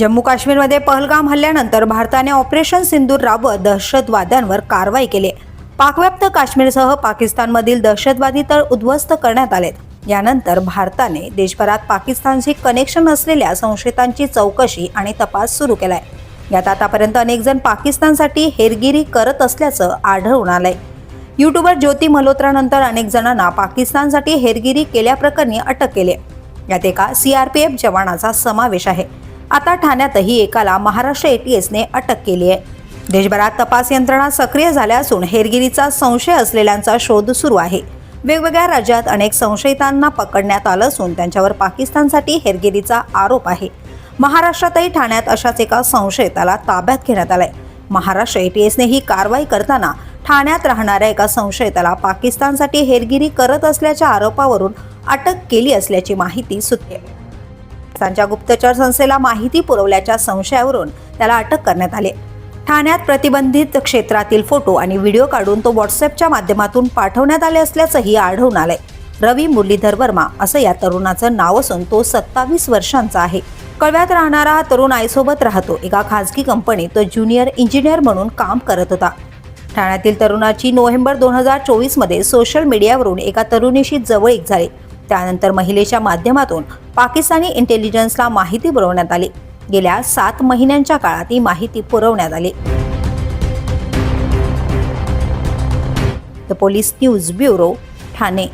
जम्मू काश्मीरमध्ये पहलगाम हल्ल्यानंतर भारताने ऑपरेशन सिंदूर राबवत दहशतवाद्यांवर कारवाई केली. पाकव्याप्त काश्मीरसह पाकिस्तानमधील दहशतवादी तळ उद्ध्वस्त करण्यात आलेत. यानंतर भारताने देशभरात पाकिस्तानशी कनेक्शन असलेल्या संशयितांची चौकशी आणि तपास सुरू केलाय. यात आतापर्यंत अनेक जण पाकिस्तानसाठी हेरगिरी करत असल्याचं आढळून आलंय. युट्यूबर ज्योती मल्होत्रानंतर अनेक जणांना पाकिस्तानसाठी हेरगिरी केल्याप्रकरणी अटक केली यात एका सीआरपीएफ जवानाचा समावेश आहे. आता ठाण्यातही एकाला महाराष्ट्र एटीएसने अटक केली आहे. देशभरात तपास यंत्रणा सक्रिय झाल्या असून हेरगिरीचा संशय असलेल्यांचा शोध सुरू आहे. वेगवेगळ्या राज्यात अनेक संशयितांना पकडण्यात आलं असून त्यांच्यावर पाकिस्तानसाठी हेरगिरीचा आरोप आहे. महाराष्ट्रातही ठाण्यात अशाच एका संशयिताला ताब्यात घेण्यात आलाय. महाराष्ट्र एटीएसने ही कारवाई करताना ठाण्यात राहणाऱ्या एका संशयिताला पाकिस्तानसाठी हेरगिरी करत असल्याच्या आरोपावरून अटक केली असल्याची माहिती सुटली आहे. पाकिस्तानच्या गुप्तचर संस्थेला माहिती पुरवल्याच्या संशयावरून त्याला अटक करण्यात आली. ठाण्यात प्रतिबंधित क्षेत्रातील फोटो आणि व्हिडिओ काढून तो व्हॉट्सअपच्या माध्यमातून पाठवण्यात आले असल्याचंही आढळून आलंय. रवी मुरलीधर वर्मा असं या तरुणाचं नाव असून तो सत्तावीस वर्षांचा आहे. कळव्यात राहणारा हा तरुण आईसोबत राहतो. एका खासगी कंपनीत तो ज्युनियर इंजिनियर म्हणून काम करत होता. ठाण्यातील तरुणाची नोव्हेंबर दोन हजार चोवीसमध्ये सोशल मीडियावरून एका तरुणीशी जवळीक झाली. त्यानंतर महिलेच्या माध्यमातून पाकिस्तानी इंटेलिजन्सला माहिती पुरवण्यात आली. गेल्या सात महिन्यांच्या काळात ही माहिती पुरवण्यात आली. The police news bureau Thane.